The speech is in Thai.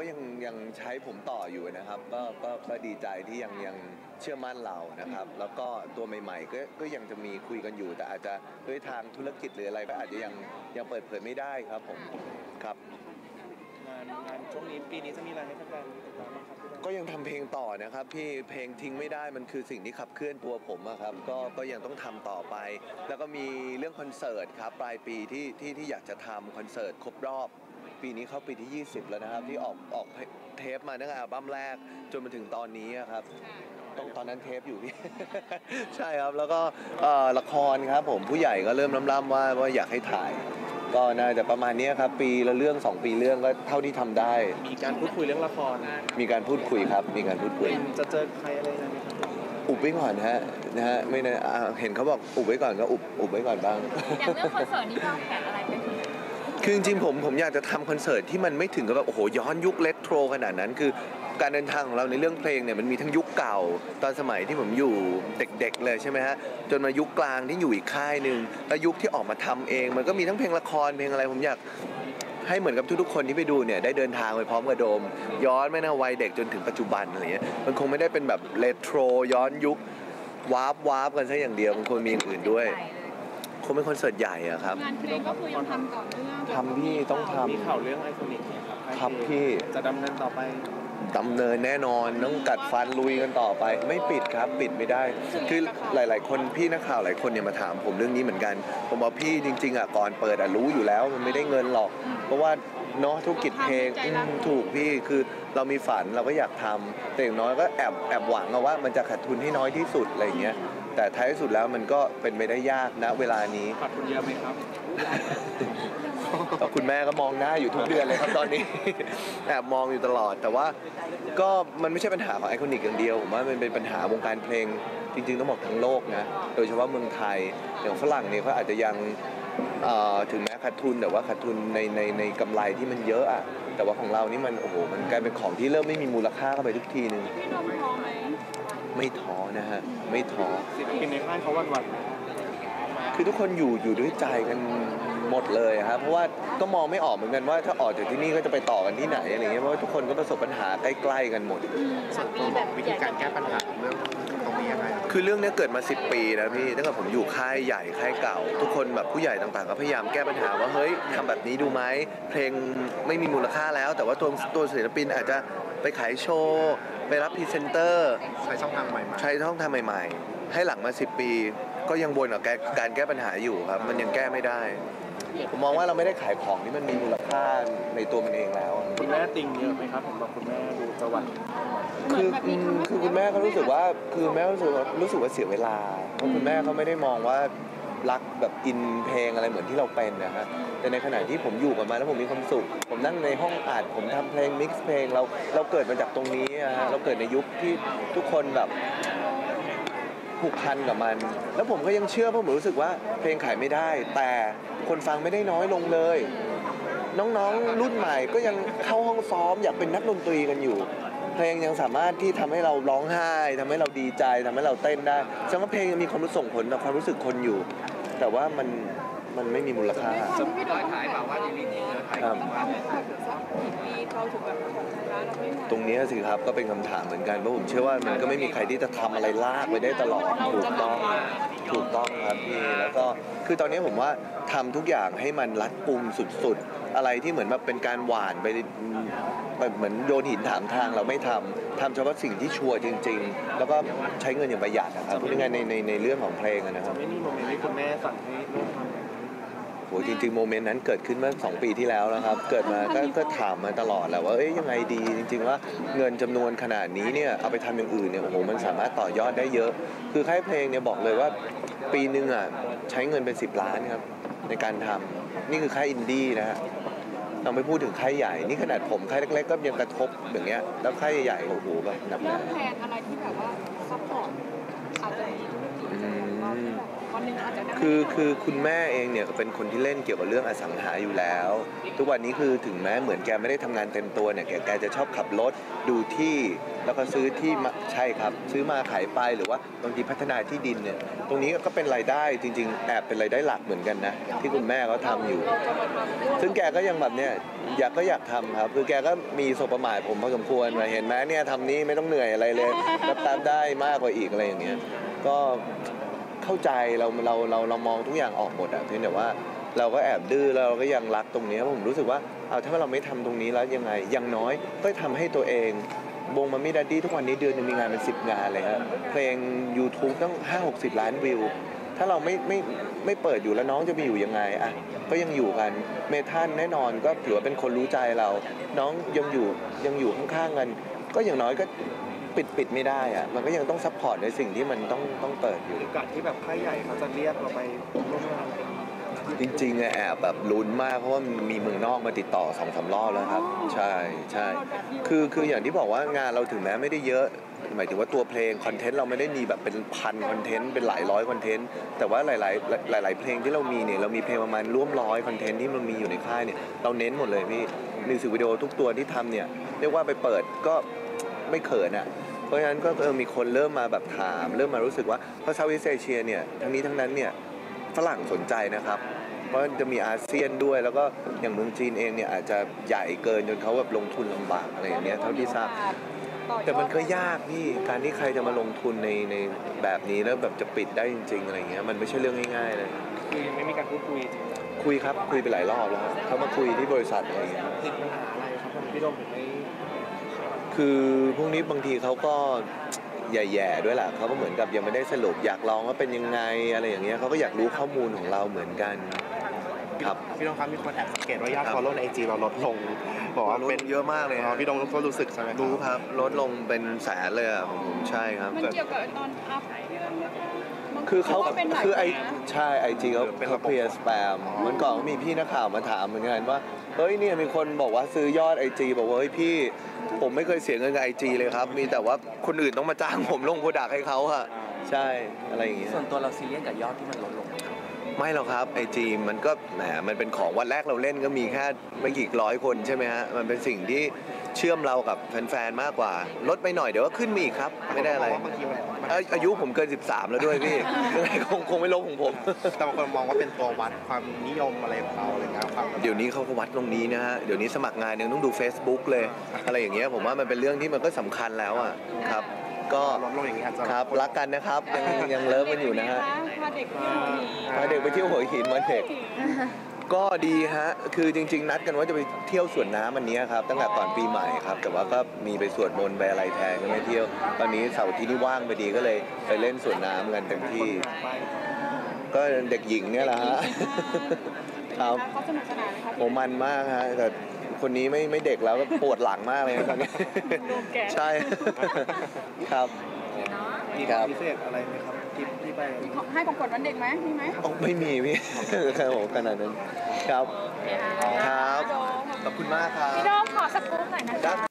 ก็ยังยังใช้ผมต่ออยู่นะครับก็ก็ก็ดีใจที่ยังยังเชื่อมั่นเรานะครับ แล้วก็ตัวใหม่ๆก็ก็ยังจะมีคุยกันอยู่ แต่อาจจะด้วยทางธุรกิจหรืออะไรก็อาจจะยังยังเปิดเผยไม่ได้ครับผมครับงานงานช่วงนี้ปีนี้จะมีอะไรให้แฟนๆติดตามบ้างครับพี่แบงค์ก็ยังทำเพลงต่อนะครับพี่เพลงทิ้งไม่ได้มันคือสิ่งที่ขับเคลื่อนตัวผมอะครับก็ก็ยังต้องทำต่อไป แล้วก็มีเรื่องคอนเสิร์ตครับปลายปีที่ที่ที่อยากจะทำคอนเสิร์ตครบรอบ ปีนี้เข้าปีที่ 20 แล้วนะครับ ที่ออกออกเทปมาตั้งแต่อัลบั้มแรกจนมาถึงตอนนี้อะครับต้องตอนนั้นเทปอยู่พี่ ใช่ครับแล้วก็เอ่อละครครับผมผู้ใหญ่ก็เริ่มล่ำๆว่าว่าอยากให้ถ่าย ก็น่าจะประมาณนี้ครับ ปีละเรื่องสองปีเรื่องก็เท่าที่ทำได้ มีการพูดคุยเรื่องละครมีการพูดคุยครับ มีการพูดคุย จะเจอใครอะไรยังไงไหมครับอุบไว้ก่อนฮะนะฮะไม่นะอ่าเห็นเขาบอกอุบไว้ก่อนก็อุบอุบไว้ก่อนบ้าง อย่างเรื่องคอนเสิร์ตนี่วางแผนอะไรเป็น คือจริงๆผมผมอยากจะทำคอนเสิร์ตที่มันไม่ถึงกับแบบโอ้โหย้อนยุคเลโทรขนาดนั้น คือการเดินทางของเราในเรื่องเพลงเนี่ยมันมีทั้งยุคเก่า ตอนสมัยที่ผมอยู่เด็กๆเลยใช่ไหมฮะจนมายุคกลางที่อยู่อีกค่ายหนึ่งแล้วยุคที่ออกมาทำเอง มันก็มีทั้งเพลงละครเพลงอะไรผมอยากให้เหมือนกับทุกๆคนที่ไปดูเนี่ยได้เดินทางไปพร้อมกับโดม ย้อนไม่นะวัยเด็กจนถึงปัจจุบันอะไรเงี้ยมันคงไม่ได้เป็นแบบเลโทรย้อนยุควาร์ปวาร์ปกันซะอย่างเดียวมันควรมีอย่างอื่นด้วย งเป็นคอนเสิร์ตใหญ่อะครับงานเพลงก็คือยังทำต่อเนื่องทำพี่ต้องทำมีข่าวเรื่องไอคอนิกเนี่ยครับครับพี่จะดำเนินต่อไปดำเนินแน่นอนต้องกัดฟันลุยกันต่อไป ไม่ปิดครับปิดไม่ได้ คือหลาย ๆ คนพี่นักข่าวหลายคนเนี่ยมาถามผมเรื่องนี้เหมือนกัน ผมบอกพี่จริง ๆอะก่อนเปิดอะรู้อยู่แล้วมันไม่ได้เงินหรอก เพราะว่า เนาะธุรกิจเพลงอืมถูกพี่คือเรามีฝันเราก็อยากทำแต่อย่างน้อยก็แอบแอบหวังอะว่ามันจะขาดทุนให้น้อยที่สุดอะไรอย่างเงี้ยแต่ท้ายที่สุดแล้วมันก็เป็นไปได้ยากนะเวลานี้ขาดทุนเยอะไหมครับก็คุณแม่ก็มองหน้าอยู่ทุกเดือนเลยครับตอนนี้แอบมองอยู่ตลอด แต่ว่าก็มันไม่ใช่ปัญหาของไอคอนิกอย่างเดียวผมว่ามันเป็นปัญหาวงการเพลงจริงๆต้องบอกทั้งโลกนะโดยเฉพาะเมืองไทยอย่างฝรั่งเนี่ยเขาอาจจะยังเอ่อ ถึงแม้ขาดทุนแต่ว่าขาดทุนในในในกำไรที่มันเยอะอะแต่ว่าของเรานี่มันโอ้โหมันกลายเป็นของที่เริ่มไม่มีมูลค่าเข้าไปทุกทีนึงพี่นมพอไหมไม่ท้อนะฮะไม่ท้อศิลปินในค่ายเขาวันวันคือทุกคนอยู่อยู่ด้วยใจกันหมดเลยอะครับเพราะว่าก็มองไม่ออกเหมือนกันว่าถ้าออกจากที่นี่ก็จะไปต่อกันที่ไหนอะไรเงี้ยเพราะว่าทุกคนก็ประสบปัญหาใกล้ๆกันหมดส่วนตัวแบบวิธีการแก้ปัญหา คือเรื่องเนี้ยเกิดมา 10 ปีนะพี่ตั้งแต่ผมอยู่ค่ายใหญ่ค่ายเก่า ทุกคนแบบผู้ใหญ่ต่างๆก็พยายามแก้ปัญหาว่าเฮ้ยทำแบบนี้ดูไหมเพลงไม่มีมูลค่าแล้ว แต่ว่าตัวตัวศิลปินอาจจะไปขายโชว์ไปรับพรีเซนเตอร์ใช้ช่องทางใหม่ใช้ช่องทางใหม่ ๆ ให้หลังมา 10 ปี ก็ยังวนกับการการแก้ปัญหาอยู่ครับ มันยังแก้ไม่ได้ ผมมองว่าเราไม่ได้ขายของที่มันมีมูลค่าในตัวมันเองแล้วๆคุณแม่ติงเยอะไหมครับผมบอกคุณแม่ดูจะหวั่นคืออืมคือคุณแม่เขารู้สึกว่าคือแม่รู้สึกว่ารู้สึกว่าเสียเวลาเพราะคุณแม่เขาไม่ได้มองว่ารักแบบอินเพลงอะไรเหมือนที่เราเป็นนะฮะแต่ในขณะที่ผมอยู่กับมันแล้วผมมีความสุข ผมนั่งในห้องอัดผมทำเพลงมิกซ์เพลงเราเราเกิดมาจากตรงนี้อะฮะเราเกิดในยุคที่ทุกคนแบบ ผูกพันกับมัน แล้วผมก็ยังเชื่อเพราะผมรู้สึกว่าเพลงขายไม่ได้ แต่คนฟังไม่ได้น้อยลงเลย น้องๆรุ่นใหม่ก็ยังเข้าห้องซ้อมอยากเป็นนักดนตรีกันอยู่ เพลงยังสามารถที่ทำให้เราร้องไห้ทำให้เราดีใจทำให้เราเต้นได้แสดงว่าเพลงยังมีความรู้ส่งผลต่อความรู้สึกคนอยู่ แต่ว่ามัน มันไม่มีมูลค่าจะพี่นมขายแบบว่าดีๆเยอะขายครับสักกี่ปีเราถึงแบบของร้านเราไม่หมดตรงเนี้ยสิครับก็เป็นคำถามเหมือนกันเพราะผมเชื่อว่ามันก็ไม่มีใครที่จะทำอะไรลากไปได้ตลอดถูกต้องถูกต้องครับพี่แล้วก็คือตอนนี้ผมว่าทำทุกอย่างให้มันรัดกุมสุดๆ อะไรที่เหมือนแบบเป็นการหวานไปแบบเหมือนโยนหินถามทางเราไม่ทำทำเฉพาะสิ่งที่ชัวร์จริง ๆ แล้วก็ใช้เงินอย่างประหยัดนะครับพูดง่ายๆในในในเรื่องของเพลงอะนะครับไม่มีโมเมนต์ที่คุณแม่สั่งให้ลูกทำ โหจริงๆโมเมนต์นั้นเกิดขึ้นเมื่อสองปีที่แล้วนะครับ เกิดมาก็ก็ถามมาตลอดแหละว่าเอ้ยยังไงดีจริง ๆ ว่าเงินจำนวนขนาดนี้เนี่ยเอาไปทำอย่างอื่นเนี่ยโอ้โหมันสามารถต่อยอดได้เยอะ คือค่ายเพลงเนี่ยบอกเลยว่าปีหนึ่งอะใช้เงินเป็น 10 ล้านครับในการทำนี่คือค่ายอินดี้นะฮะเราไม่พูดถึงค่ายใหญ่ นี่ขนาดผมค่ายเล็กๆก็ยังกระทบอย่างเงี้ยแล้วค่ายใหญ่ๆโอ้โหแบบหนักหแล้นาวแพลนอะไรที่แบบว่าซัพพอร์ตอาจจะ วันหนึ่งอาจจะได้คือคือคุณแม่เองเนี่ยเป็นคนที่เล่นเกี่ยวกับเรื่องอสังหาอยู่แล้ว ทุกวันนี้คือถึงแม้เหมือนแกไม่ได้ทำงานเต็มตัวเนี่ยแกแกจะชอบขับรถดูที่แล้วก็ซื้อที่มาใช่ครับ ซื้อมาขายไปหรือว่าบางทีพัฒนาที่ดินเนี่ยตรงนี้ก็เป็นรายได้จริง ๆ แอบเป็นรายได้หลักเหมือนกันนะ ที่คุณแม่เขาทำอยู่ ซึ่งแกก็ยังแบบเนี้ยอยากก็อยากทำครับคือแกก็มีสบประมาทผมพอสมควรเห็นไหมเนี่ยทำนี้ไม่ต้องเหนื่อยอะไรเลยรับตามได้มากกว่าอีกอะไรอย่างเงี้ยก็ เข้าใจเราเราเราเรามองทุกอย่างออกหมดอะเพียงแต่ว่าเราก็แอบดื้อเราก็ยังรักตรงนี้ผมรู้สึกว่าเอาถ้าเราไม่ทำตรงนี้แล้วยังไงย่างน้อยก็ทำให้ตัวเองวงมามิดาดี้ทุกวันนี้เดือนหนึงมีงานเป็นสิบงานเลยฮะเพลง YouTube ต้อง 5 60 ล้านวิว ถ้าเราไม่ไม่ไม่เปิดอยู่แล้วน้องจะไปอยู่ยังไงอะก็ยังอยู่กันเมทันแน่นอนก็ถือว่าเป็นคนรู้ใจเรา น้องยังอยู่ยังอยู่ข้างๆกัน ก็อย่างน้อยก็ ปิดปิดไม่ได้อะมันก็ยังต้องซัพพอร์ตในสิ่งที่มันต้องต้องเปิดอยู่โอกาสที่แบบค่ายใหญ่เขาจะเรียกเราไปร่วมงานจริงๆอะแอบแบบลุ้นมากเพราะว่ามีเมืองนอกมาติดต่อสองสามรอบแล้วครับ ใช่ใช่คือคืออย่างที่บอกว่างานเราถึงแม้ไม่ได้เยอะ หมายถึงว่าตัวเพลงคอนเทนต์เราไม่ได้มีแบบเป็นพันคอนเทนต์เป็นหลายร้อยคอนเทนต์แต่ว่าหลาย ๆ หลาย ๆ เพลงที่เรามีเนี่ยเรามีเพลงประมาณร่วมร้อยคอนเทนต์ที่มันมีอยู่ในค่ายเนี่ยเราเน้นหมดเลยพี่มิวสิกวิดีโอทุกตัวที่ทำเนี่ยเรียกว่าไปเปิดก็ ไม่เขินอะเพราะฉะนั้นก็เออมีคนเริ่มมาแบบถาม เริ่มมารู้สึกว่าเพราะเซาท์อีสเอเชียเนี่ยทั้งนี้ทั้งนั้นเนี่ยฝรั่งสนใจนะครับ เพราะจะมีอาเซียนด้วยแล้วก็อย่างเมืองจีนเองเนี่ยอาจจะใหญ่เกินจนเขาแบบลงทุนลำบากอะไรอย่างเงี้ยเท่าที่ทราบแต่มันก็ยากพี่การที่ใครจะมาลงทุนในในแบบนี้แล้วแบบจะปิดได้จริง ๆอะไรเงี้ยมันไม่ใช่เรื่องง่ายๆเลยคือยังไม่มีการพูดคุยจริงจังคุยครับคุยไปหลายรอบแล้วครับเขามาคุยที่บริษัทอะไรเงี้ยติดปัญหาอะไรครับพี่โดมถึงไม่ คือพวกนี้บางทีเขาก็แย่ๆด้วยแหละเขาก็เหมือนกับยังไม่ได้สรุปอยากลองว่าเป็นยังไงอะไรอย่างเงี้ยเขาก็อยากรู้ข้อมูลของเราเหมือนกัน ครับ พี่ดงครับมีคนแอบสังเกตว่ายอดครับ ฟอลโล่ในไอจีเราลดลงบอกว่าเป็นเยอะมากเลยอ๋อพี่ดงก็รู้สึกใช่ไหมรู้ครับลดลงเป็นแสนเลยอะของผมใช่ครับมันแต่ เกี่ยวกับตอนอัพเรื่องไหมคะบง คือเขาว่เป็นหลายคือไอนะ ใช่ไอจีเขาเขาเคลียร์สแปมเหมือนก่อนก็มีพี่นักข่าวมาถามเหมือนกันว่าเฮ้ยเนี่ยมีคนบอกว่าซื้อยอดไอจีบอกว่าเฮ้ยพี่ ผมไม่เคยเสียเงินกับไอจีเลยครับ มีแต่ว่าคนอื่นต้องมาจ้างผมลงโปรดักให้เขาอะใช่อะไรอย่างเงี้ย ส่วนตัวเราซีเรียสกับยอดที่มันลดลงไหมครับไม่หรอกครับไอจีมันก็แหมมันเป็นของวันแรกเราเล่นก็มีแค่ไม่กี่ร้อยคนใช่ไหมฮะมันเป็นสิ่งที่เชื่อมเรากับแฟนๆมากกว่า ลดไปหน่อยเดี๋ยวก็ขึ้นมาอีกครับ ไม่ได้อะไรบางทีมันมันเอ้ยอายุผมเกิน 13 แล้วด้วยพี่ยังไงคงคงไม่ลงของผม แต่บางคนมองว่าเป็นตัววัดความนิยมอะไรของเราอะไรเงี้ยความเดี๋ยวนี้เขาก็วัดตรงนี้นะฮะ เดี๋ยวนี้สมัครงานยังต้องดู Facebook เลย อะไรอย่างเงี้ยผมว่ามันเป็นเรื่องที่มันก็สำคัญแล้วอะครับ ก็ลดลงอย่างนี้อาจจะครับรักกันนะครับยังยังเลิฟกันอยู่นะฮะพาเด็กไปเที่ยวนี้พาเด็กไปเที่ยวหัวหินวันเด็ก ก็ดีฮะ คือจริง ๆ นัดกันว่าจะไปเที่ยวสวนน้ำวันนี้ครับ ตั้งแต่ก่อนปีใหม่ครับ แต่ว่าก็มีไปสวดมนต์ไปอะไรแทนก็ไม่เที่ยว ตอนนี้เสาร์อาที่นี่ว่างพอดีก็เลยไปเล่นสวนน้ำกันเต็มที่ ก็เด็กหญิงเนี่ยแหละฮะ ครับเขาสนุกสนานไหมคะโอ้มันมากฮะแต่คนนี้ไม่ไม่เด็กแล้วก็ปวดหลังมากเลยนะตอนนี้รวมแก่ใช่ ครับ มีครับพิเศษอะไรไหมครับ ทริปที่ไปให้ของขวัญวันเด็กไหมมีไหมอ๋อไม่มีพี่ครับผมขนาดนั้นครับครับพี่โดมขอบคุณมากครับพี่โดมขอสกู๊ปหน่อยนะคะ